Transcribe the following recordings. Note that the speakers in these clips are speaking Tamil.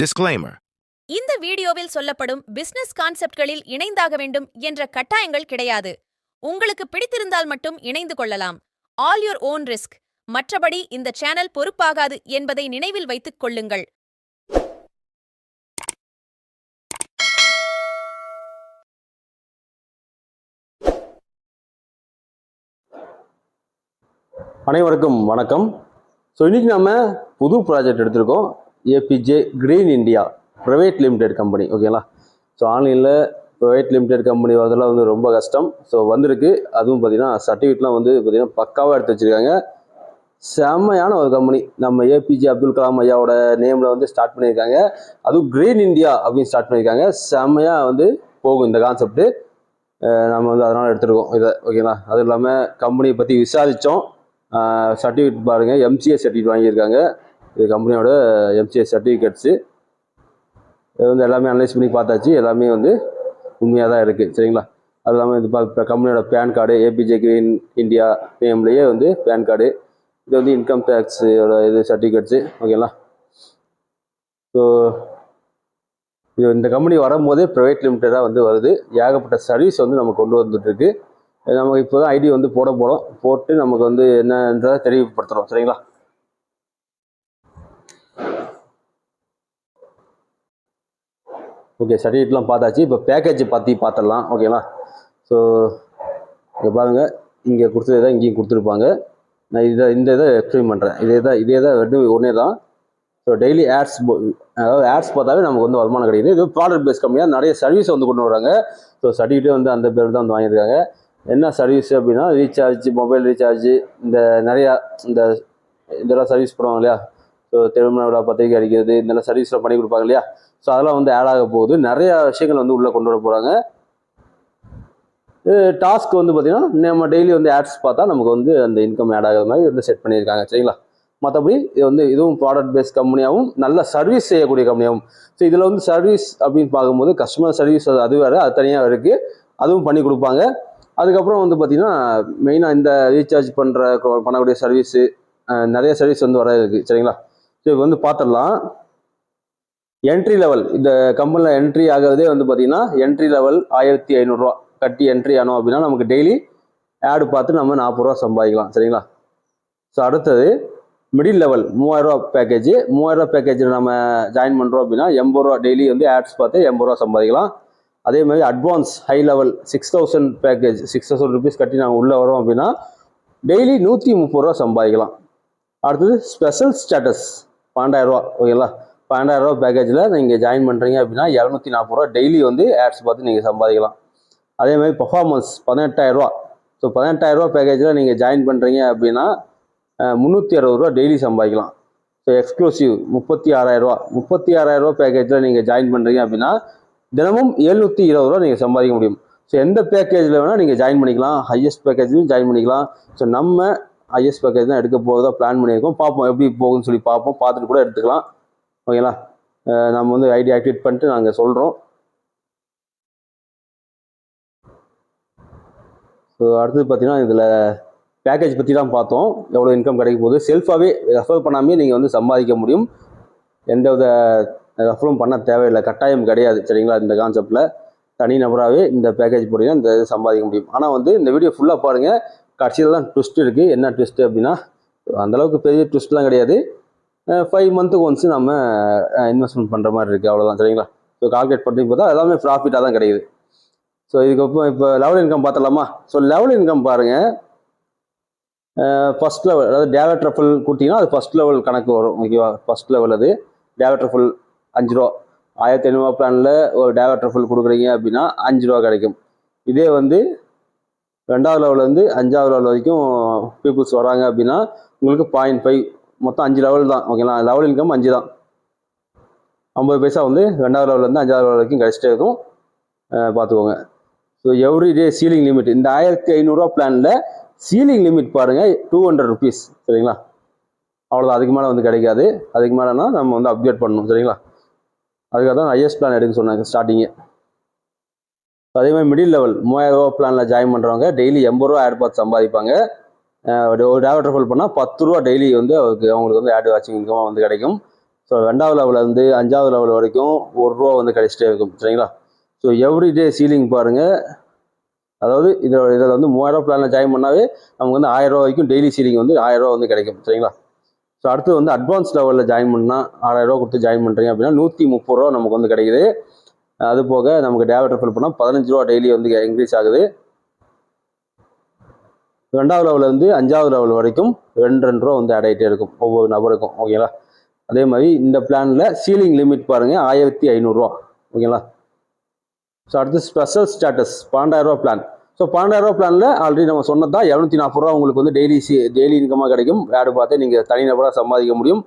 Disclaimer. இந்த வீடியோவில் சொல்லப்படும் பிசினஸ் கான்செப்ட்களில் இணைந்தாக வேண்டும் என்ற கட்டாயங்கள் கிடையாது. உங்களுக்கு பிடித்திருந்தால் மட்டும் இணைந்து கொள்ளலாம். ஆல் யுவர் ஓன் ரிஸ்க் மற்றபடி இந்த சேனல் பொறுப்பாகாது என்பதை நினைவில் வைத்துக் கொள்ளுங்கள். அனைவருக்கும் வணக்கம். ஸோ இன்றைக்கி நம்ம புது ப்ராஜெக்ட் எடுத்திருக்கோம். APJ green India private limited company ஓகேங்களா ஸோ ஆன்லைனில் ப்ரைவேட் லிமிடெட் கம்பெனி அதெல்லாம் வந்து ரொம்ப கஷ்டம். ஸோ வந்திருக்கு. அதுவும் பார்த்தீங்கன்னா சர்டிஃபிகேட்லாம் வந்து பார்த்திங்கன்னா பக்காவாக எடுத்து வச்சுருக்காங்க. செம்மையான ஒரு கம்பெனி நம்ம ஏபிஜே அப்துல் கலாம் ஐயாவோட நேமில் வந்து ஸ்டார்ட் பண்ணியிருக்காங்க. அதுவும் க்ரீன் இந்தியா அப்படின்னு ஸ்டார்ட் பண்ணியிருக்காங்க. செம்மையாக வந்து போகும் இந்த கான்செப்ட்டு நம்ம வந்து அதனால் எடுத்துருக்கோம் இதை ஓகேங்களா அதுவும் இல்லாமல் கம்பெனியை பற்றி விசாரித்தோம் சர்டிஃபிகேட் பாருங்கள் எம்சிஏ சர்டிஃபிகேட் வாங்கியிருக்காங்க. இது கம்பெனியோட எம்சிஎஸ் சர்டிஃபிகேட்ஸு இது வந்து எல்லாமே அனலைஸ் பண்ணி பார்த்தாச்சு. எல்லாமே வந்து உண்மையாக தான் இருக்குது சரிங்களா? அது இல்லாமல் இது இப்போ கம்பெனியோட PAN card APJ green India நேம்லேயே வந்து பேன் கார்டு இது வந்து இன்கம் டேக்ஸோட இது சர்டிஃபிகேட்ஸு ஓகேங்களா ஸோ இது இந்த கம்பெனி வரும்போதே ப்ரைவேட் லிமிட்டடாக வந்து வருது. ஏகப்பட்ட சர்வீஸ் வந்து நம்ம கொண்டு வந்துட்டுருக்கு. நமக்கு இப்போ தான் ஐடி வந்து போட போகிறோம் போட்டு நமக்கு வந்து என்னன்றதை தெளிவுபடுத்துகிறோம் சரிங்களா? ஓகே சர்டிஃபிகேட்லாம் பார்த்தாச்சு. இப்போ பேக்கேஜ் பற்றி பார்த்துடலாம். ஓகேங்களா ஸோ இங்கே பாருங்கள் இங்கே கொடுத்தது தான் இங்கேயும் கொடுத்துருப்பாங்க. நான் இதை இந்த இதை எக்ஸ்பிளைன் பண்ணுறேன் இதே தான் இதே தான் ரெண்டும் ஒன்றே தான். ஸோ டெய்லி ஆட்ஸ் அதாவது ஆட்ஸ் பார்த்தாவே நமக்கு வந்து வருமானம் கிடைக்குது. இது ப்ராடக்ட் பேஸ் கம்மியாக நிறைய சர்வீஸ் வந்து கொண்டு வராங்க. ஸோ சர்டிஃபிகேட்டே வந்து அந்த பேர் தான் வந்து வாங்கியிருக்காங்க. என்ன சர்வீஸ் அப்படின்னா ரீசார்ஜ் மொபைல் ரீசார்ஜ் இந்த நிறையா இந்த இதெல்லாம் சர்வீஸ் பண்ணுவாங்க இல்லையா? ஸோ திருமண விழா பத்திரிக்கை அடிக்கிறது இதெல்லாம் சர்வீஸ்லாம் பண்ணி கொடுப்பாங்க இல்லையா? ஸோ அதெல்லாம் வந்து ஆட் ஆக போகுது. நிறையா விஷயங்கள் வந்து உள்ளே கொண்டு வர போகிறாங்க டாஸ்க் வந்து பார்த்திங்கன்னா நம்ம டெய்லி வந்து ஆட்ஸ் பார்த்தா நமக்கு வந்து அந்த இன்கம் ஆட் ஆகிற மாதிரி வந்து செட் பண்ணியிருக்காங்க. சரிங்களா? மற்றபடி இது வந்து இதுவும் ப்ராடக்ட் பேஸ்ட் கம்பெனியாகவும் நல்ல சர்வீஸ் செய்யக்கூடிய கம்பெனியாகவும் ஸோ இதில் வந்து சர்வீஸ் அப்படின்னு பார்க்கும்போது கஸ்டமர் சர்வீஸ் அது அது வேறு அது தனியாக இருக்குது அதுவும் பண்ணி கொடுப்பாங்க. அதுக்கப்புறம் வந்து பார்த்திங்கன்னா மெயினாக இந்த ரீசார்ஜ் பண்ணுற பண்ணக்கூடிய சர்வீஸு நிறைய சர்வீஸ் வந்து வர இருக்குது சரிங்களா? ஸோ இப்போ வந்து பார்த்துடலாம். என்ட்ரி லெவல் இந்த கம்பெனியில் என்ட்ரி ஆகிறதே வந்து பார்த்தீங்கன்னா என்ட்ரி லெவல் ஆயிரத்தி ஐநூறுரூவா கட்டி என்ட்ரி ஆனோம் அப்படின்னா நமக்கு டெய்லி ஆடு பார்த்து நம்ம நாற்பது ரூபா சம்பாதிக்கலாம் சரிங்களா? ஸோ அடுத்தது மிடில் லெவல் மூவாயிரரூவா பேக்கேஜ் மூவாயிரரூவா பேக்கேஜில் நம்ம ஜாயின் பண்ணுறோம் அப்படின்னா எண்பது ரூபா டெய்லி வந்து ஆட்ஸ் பார்த்து எண்பது ரூபா சம்பாதிக்கலாம். அதே மாதிரி advance high level six thousand package six thousand rupees கட்டி நாங்கள் உள்ளே வரோம் அப்படின்னா டெய்லி நூற்றி முப்பது ரூபா சம்பாதிக்கலாம். அடுத்தது ஸ்பெஷல் ஸ்டேட்டஸ் பன்னெண்டாயிரரூவா ஓகேங்களா பன்னெண்டாயிரரூவா பேக்கேஜில் நீங்கள் ஜாயின் பண்ணுறீங்க அப்படின்னா இரநூத்தி நாற்பது ரூபா டெய்லி வந்து ஆட்ஸ் பார்த்து நீங்கள் சம்பாதிக்கலாம். அதே மாதிரி பர்ஃபார்மன்ஸ் பதினெட்டாயிரரூவா ஸோ பதினெட்டாயிரரூவா பேக்கேஜில் நீங்கள் ஜாயின் பண்ணுறீங்க அப்படின்னா முந்நூற்றி அறுபது ரூபா டெய்லி சம்பாதிக்கலாம். ஸோ எக்ஸ்க்ளூசிவ் முப்பத்தி ஆறாயிரரூவா முப்பத்தி ஆறாயிரரூவா பேக்கேஜில் நீங்கள் ஜாயின் பண்ணுறீங்க அப்படின்னா தினமும் எழுநூற்றி இருபது ரூபா நீங்கள் சம்பாதிக்க முடியும். ஸோ எந்த பேக்கேஜில் வேணால் நீங்கள் ஜாயின் பண்ணிக்கலாம். ஹையஸ்ட் பேக்கேஜ்லையும் ஜாயின் பண்ணிக்கலாம். ஸோ நம்ம ஹையஸ்ட் பேக்கேஜ் தான் எடுக்க போகிறதா பிளான் பண்ணியிருக்கோம். பார்ப்போம் எப்படி போகுதுன்னு சொல்லி பார்ப்போம். பார்த்துட்டு கூட எடுத்துக்கலாம். ஓகேங்களா? நம்ம வந்து ஐடி ஆக்டிவேட் பண்ணிட்டு நாங்கள் சொல்கிறோம் ஸோ அடுத்தது பார்த்தீங்கன்னா இதில் பேக்கேஜ் பற்றி தான் பார்த்தோம். எவ்வளோ இன்கம் கிடைக்க போகுது. செல்ஃபாகவே ரெஃபர் பண்ணாமே நீங்கள் வந்து சம்பாதிக்க முடியும். எந்த வித ரெஃபரும் பண்ண தேவையில்லை. கட்டாயம் கிடையாது சரிங்களா இந்த கான்செப்டில் தனி நபராகவே இந்த பேக்கேஜ் போட்டிங்கன்னா இந்த இது சம்பாதிக்க முடியும். ஆனால் வந்து இந்த வீடியோ ஃபுல்லாக பாருங்கள் கடைசியில் தான் ட்விஸ்ட் இருக்குது என்ன ட்விஸ்ட்டு அப்படின்னா அந்தளவுக்கு பெரிய ட்விஸ்ட்லாம் கிடையாது. ஃபைவ் மந்த்துக்கு ஒன்ஸ் நம்ம இன்வெஸ்ட்மெண்ட் பண்ணுற மாதிரி இருக்குது அவ்வளோதான் சரிங்களா? ஸோ கால்குலேட் பண்ணி பார்த்தா எல்லாமே ப்ராஃபிட்டாக தான் கிடைக்குது. ஸோ இதுக்கப்புறம் இப்போ லெவல் இன்கம் பார்த்தலாமா ஸோ லெவல் இன்கம் பாருங்கள் ஃபஸ்ட் லெவல் அதாவது டேலர் ட்ரஃபல் கூட்டிங்கன்னா அது ஃபஸ்ட் லெவல் கணக்கு வரும். ஓகேவா ஃபஸ்ட் லெவல் அது. டேலர் ட்ரஃபல் அஞ்சு ரூபா. ஆயிரத்தி ஐநூறுவா பிளானில் ஒரு டேலர் ட்ரஃபல் கொடுக்குறீங்க அப்படின்னா அஞ்சு ரூபா கிடைக்கும். இதே வந்து ரெண்டாவது லெவல்லேருந்து அஞ்சாவது லெவல் வரைக்கும் பீப்புள்ஸ் வராங்க அப்படின்னா உங்களுக்கு பாயிண்ட் ஃபைவ் மொத்தம் அஞ்சு லெவல் தான். ஓகேங்களா லெவல் இன்கம் அஞ்சு தான். ஐம்பது பைசா வந்து ரெண்டாவது லெவல்லேருந்து அஞ்சாவது லெவல் வரைக்கும் கிடச்சிட்டே இருக்கும். பார்த்துக்கோங்க. So every day ceiling limit இந்த ஆயிரத்தி ஐநூறுரூவா பிளானில் சீலிங் லிமிட் பாருங்கள் டூ ஹண்ட்ரட் ருபீஸ் சரிங்களா? அவ்வளோதான் அதுக்கு மேலே வந்து கிடைக்காது. அதுக்கு மேலேனா நம்ம வந்து அப்கிரேட் பண்ணணும். சரிங்களா? அதுக்காக தான் ஹையஸ்ட் பிளான் எடுக்க சொன்னாங்க ஸ்டார்டிங்கு அதே மாதிரி மிடில் லெவல் மூவாயிரம் ரூபா பிளானில் ஜாயின் பண்ணுறவங்க டெய்லி எண்பது ரூபா ஆட் பார்த்து சம்பாதிப்பாங்க. ஒரு டேவட் ரெஃபர் பண்ணால் பத்து ரூபா டெய்லி வந்து அவருக்கு அவங்களுக்கு வந்து ஆட் வாட்சிங் இன்கமாக வந்து கிடைக்கும். ஸோ ரெண்டாவது லெவலேருந்து அஞ்சாவது லெவல் வரைக்கும் ஒரு ரூபா வந்து கிடைச்சிட்டே இருக்கும் சரிங்களா? ஸோ எவ்ரிடே சீலிங் பாருங்கள் அதாவது இதில் இதில் வந்து மூவாயிரம் பிளானில் ஜாயின் பண்ணாவே நமக்கு வந்து ஆயிரம் ரூபா வரைக்கும் டெய்லி சீலிங் வந்து ஆயிரம் ரூபா வந்து கிடைக்கும் சரிங்களா? ஸோ அடுத்து வந்து அட்வான்ஸ் லெவலில் ஜாயின் பண்ணால் ஆறாயிரம் ரூபா கொடுத்து ஜாயின் பண்ணுறீங்க அப்படின்னா நூற்றி முப்பது ரூபா நமக்கு வந்து கிடைக்குது. அது போக நமக்கு டேவட் ஃபில் பண்ணால் பதினஞ்சு ரூபா டெய்லி வந்து இன்க்ரீஸ் ஆகுது. ரெண்டாவது லெவலில் இருந்து அஞ்சாவது லெவல் வரைக்கும் ரெண்டு ரெண்டு ரூபா வந்து ஆட் ஆகிட்டே இருக்கும். ஒவ்வொரு நபருக்கும் ஓகேங்களா அதே மாதிரி இந்த பிளானில் சீலிங் லிமிட் பாருங்கள் ஆயிரத்தி ஐநூறுரூவா ஓகேங்களா ஸோ அடுத்து ஸ்பெஷல் ஸ்டேட்டஸ் பன்னெண்டாயிரரூவா பிளான் ஸோ பன்னெண்டாயிரரூவா பிளானில் ஆல்ரெடி நம்ம சொன்னது தான் இரநூத்தி நாற்பது ரூபா உங்களுக்கு வந்து டெய்லி சி டெய்லி இன்கமாக கிடைக்கும். ஆடு பார்த்து நீங்கள் தனிநபராக சம்பாதிக்க முடியும்.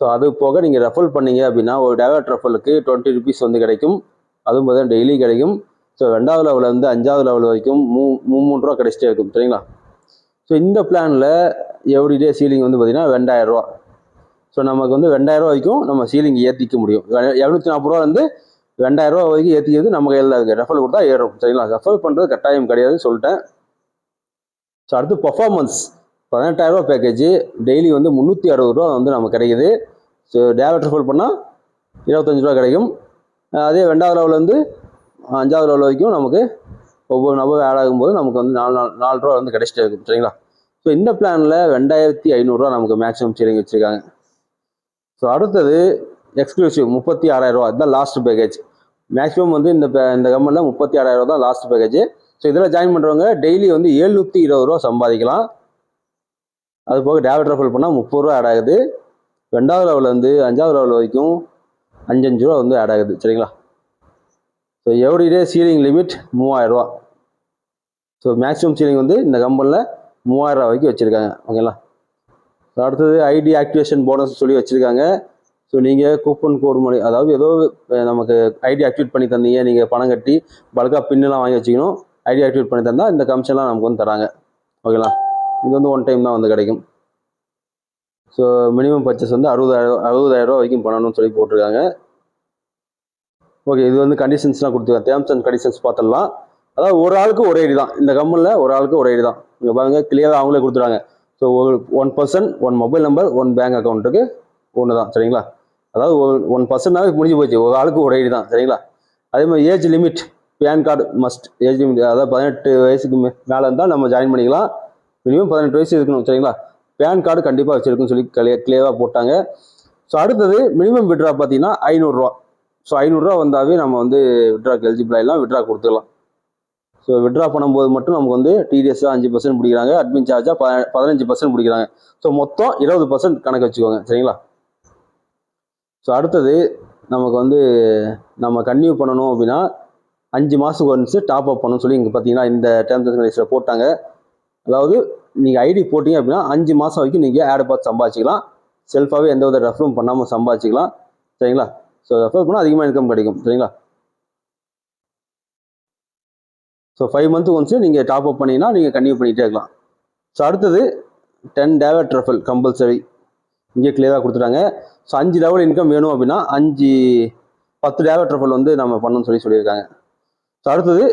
ஸோ அது போக நீங்கள் ரெஃபர் பண்ணீங்க அப்படின்னா ஒரு டைவர்ட் ரெஃபலுக்கு டுவெண்ட்டி ருபீஸ் வந்து கிடைக்கும். அதுவும் பார்த்தீங்கன்னா டெய்லி கிடைக்கும். ஸோ ரெண்டாவது லெவலில் இருந்து அஞ்சாவது லெவல் வரைக்கும் மூ மூ மூணு ரூபா கிடைச்சிட்டே இருக்கும். சரிங்களா? ஸோ இந்த பிளானில் எவ்ரிடே சீலிங் வந்து பார்த்திங்கன்னா ரெண்டாயிரரூவா ஸோ நமக்கு வந்து ரெண்டாயிரரூவா வரைக்கும் நம்ம சீலிங் ஏற்றிக்க முடியும். இரநூத்தி நாற்பது ரூபா வந்து ரெண்டாயிரரூவா வரைக்கும் ஏற்றிக்கிறது நம்ம கையில் இருக்குது ரெஃபல் கொடுத்தா ஏறும். சரிங்களா? ரெஃபல் பண்ணுறது கட்டாயம் கிடையாதுன்னு சொல்லிட்டேன். ஸோ அடுத்து பர்ஃபார்மன்ஸ் பதினெட்டாயிரரூவா பேக்கேஜ் டெய்லி வந்து முந்நூற்றி அறுபது ரூபா வந்து நமக்கு கிடைக்குது. ஸோ டேவட் ரெஃபல் பண்ணால் இருபத்தஞ்சு ரூபா கிடைக்கும். அதே ரெண்டாவது லெவலில் வந்து அஞ்சாவது லெவல் வரைக்கும் நமக்கு ஒவ்வொரு நபர் ஆட் ஆகும்போது நமக்கு வந்து நாலு நாலு நாலு ரூபா வந்து கிடைச்சிட்டே இருக்கும் சரிங்களா? ஸோ இந்த பிளானில் ரெண்டாயிரத்தி ஐநூறுரூவா நமக்கு மேக்ஸிமம் சீலிங் வச்சுருக்காங்க. ஸோ அடுத்தது எக்ஸ்க்ளூசிவ் முப்பத்தி ஆறாயிரரூவா இதுதான் லாஸ்ட் பேக்கேஜ் மேக்ஸிமம் வந்து இந்த இந்த கம்பெனியில் முப்பத்தி ஆறாயிரம் தான் லாஸ்ட் பேக்கேஜ் ஸோ இதில் ஜாயின் பண்ணுறவங்க டெய்லி வந்து எழுநூற்றி இருபது ரூபா சம்பாதிக்கலாம். அது போக டேவட் ரெஃபல் பண்ணால் முப்பது ரூபா ஆட் ஆகுது. ரெண்டாவது லெவலில் வந்து அஞ்சாவது லெவல் வரைக்கும் அஞ்சஞ்சு ரூபா வந்து ஆட் ஆகுது சரிங்களா? ஸோ எவ்ரிடே சீலிங் லிமிட் மூவாயிரரூவா ஸோ மேக்ஸிமம் சீலிங் வந்து இந்த கம்பெனியில் மூவாயிரம் ரூபா வரைக்கும் வச்சுருக்காங்க. ஓகேங்களா ஸோ அடுத்தது ஐடி ஆக்டிவேஷன் போனஸ் சொல்லி வச்சுருக்காங்க. ஸோ நீங்கள் கூப்பன் கோடு மூலி அதாவது ஏதோ நமக்கு ஐடி ஆக்டிவேட் பண்ணி தந்தீங்க. நீங்கள் பணம் கட்டி பல்காக பின்னெலாம் வாங்கி வச்சுக்கணும். ஐடி ஆக்டிவேட் பண்ணி தந்தால் இந்த கமிஷன்லாம் நமக்கு வந்து தராங்க. ஓகேங்களா இது வந்து ஒன் டைம் தான் வந்து கிடைக்கும். ஸோ மினிமம் பர்ச்சேஸ் வந்து அறுபதாயிரம் அறுபதாயிரம் ரூபா வரைக்கும் பண்ணணும்னு சொல்லி போட்டிருக்காங்க. ஓகே இது வந்து கண்டிஷன்ஸ்லாம் கொடுத்துருங்க டேர்ம்ஸ் அண்ட் கண்டிஷன்ஸ் பார்த்துடலாம். அதாவது ஒரு ஆளுக்கு ஒரு ஐடி தான். இந்த கம்பெனியில் ஒரு ஆளுக்கு ஒரு ஐடி தான். இங்கே பாருங்க கிளியராக அவங்களே கொடுத்துருவாங்க ஸோ ஒரு one person one mobile number one bank அக்கௌண்ட்டுக்கு ஒன்று தான் சரிங்களா? அதாவது ஒன் பர்சன்னாவே முடிஞ்சு போச்சு. ஒரு ஆளுக்கு ஒரு ஐடி தான். சரிங்களா? அதே மாதிரி age limit PAN card must age limit அதாவது பதினெட்டு வயசுக்கு மே மேலே இருந்தால் நம்ம ஜாயின் பண்ணிக்கலாம். மினிமம் பதினெட்டு வயசு இருக்கணும். சரிங்களா? பேன் கார்டு கண்டிப்பாக வச்சுருக்குன்னு சொல்லி கிளியராக போட்டாங்க. ஸோ அடுத்தது மினிமம் விட்ரா பார்த்தீங்கன்னா ஐநூறுரூவா ஸோ ஐநூறுரூவா வந்தாவே நம்ம வந்து விட்ராக்கு எலிஜிபிள் ஆகிடலாம் விட்ரா கொடுத்துக்கலாம். ஸோ விட்ரா பண்ணும்போது மட்டும் நமக்கு வந்து டிடிஎஸ்ஸாக அஞ்சு பர்சன்ட் பிடிக்கிறாங்க அட்மின் சார்ஜாக ப பதினஞ்சு பர்சன்ட் பிடிக்கிறாங்க. ஸோ மொத்தம் இருபது பர்சன்ட் கணக்கு வச்சுக்கோங்க சரிங்களா? ஸோ அடுத்தது நமக்கு வந்து நம்ம கன்டினியூ பண்ணணும் அப்படின்னா அஞ்சு மாதத்துக்கு ஒன்ஸ் டாப் அப் பண்ணணும்னு சொல்லி இங்கே பார்த்தீங்கன்னா இந்த டேர்ம்ஸ் அண்ட் கண்டிஷனில் போட்டாங்க. அதாவது நீங்கள் ஐடி போட்டிங்க அப்படின்னா அஞ்சு மாதம் வரைக்கும் நீங்கள் ஆட் பார்த்து சம்பாதிச்சிக்கலாம். செல்ஃபாகவே எந்த வித ரெஃபரும் பண்ணாமல் சம்பாதிச்சிக்கலாம். சரிங்களா? ஸோ ரெஃபர் பண்ணால் அதிகமாக இன்கம் கிடைக்கும் சரிங்களா? ஸோ ஃபைவ் மந்த்துக்கு ஒன்ஸ் நீங்கள் டாப் அப் பண்ணிங்கன்னா நீங்கள் கன்டினியூ பண்ணிகிட்டே இருக்கலாம். ஸோ அடுத்தது டென் டேவட் ரெஃபல் கம்பல்சரி இங்கே கிளியராக கொடுத்துட்டாங்க. ஸோ அஞ்சு லெவல் இன்கம் வேணும் அப்படின்னா அஞ்சு பத்து டேவட் ரெஃபல் வந்து நம்ம பண்ணணும்னு சொல்லி சொல்லியிருக்காங்க. ஸோ அடுத்தது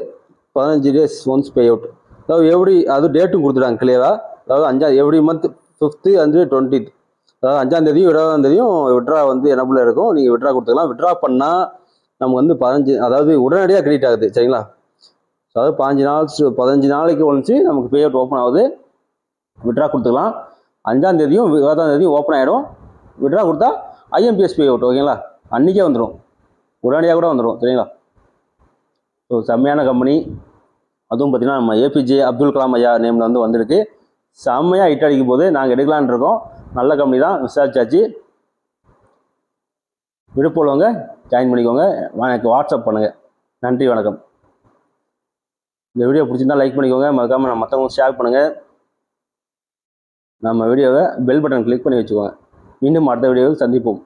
பதினஞ்சு டேஸ் ஒன்ஸ் பே அவுட் அதாவது எவ்ரி அது டேட்டும் கொடுத்துட்டாங்க கிளியராக அதாவது அஞ்சா எவ்ரி மந்த் ஃபிஃப்த்து அஞ்சு டுவெண்ட்டி அதாவது அஞ்சாம் தேதியும் இருபதாம் தேதியும் விட்ரா வந்து எனக்குள்ள இருக்கும்? நீங்கள் விட்ரா கொடுத்துக்கலாம். விட்ரா பண்ணால் நமக்கு வந்து பதினஞ்சு அதாவது உடனடியாக கிரெடிட் ஆகுது. சரிங்களா? அதாவது பாஞ்சு நாள் பதினஞ்சு நாளைக்கு ஒழிச்சு நமக்கு பே அவுட் ஓப்பன் ஆகுது. விட்ரா கொடுத்துக்கலாம். அஞ்சாம் தேதியும் இருபதாம் தேதியும் ஓப்பன் ஆகிடும் விட்ரா கொடுத்தா ஐஎம்பிஎஸ் பே அவுட் ஓகேங்களா? அன்றைக்கே வந்துடும் உடனடியாக கூட வந்துடும் சரிங்களா? ஸோ செம்மையான கம்பெனி அதுவும் பார்த்தீங்கன்னா நம்ம ஏபிஜே அப்துல் கலாம் ஐயா நேமில் வந்து வந்திருக்கு. செம்மையாக ஹிட் அடிக்கும் போது நாங்கள் எடுக்கலான்னு இருக்கோம். நல்ல கம்பெனி தான் விசாரிச்சாச்சு உள்ளவங்க ஜாயின் பண்ணிக்கோங்க. எனக்கு வாட்ஸ்அப் பண்ணுங்கள் நன்றி வணக்கம். இந்த வீடியோ பிடிச்சிருந்தா லைக் பண்ணிக்கோங்க. மறக்காமல் நம்ம மற்றவங்க ஷேர் பண்ணுங்கள் நம்ம வீடியோவை பெல் பட்டன் கிளிக் பண்ணி வச்சுக்கோங்க. மீண்டும் அடுத்த வீடியோவில் சந்திப்போம்.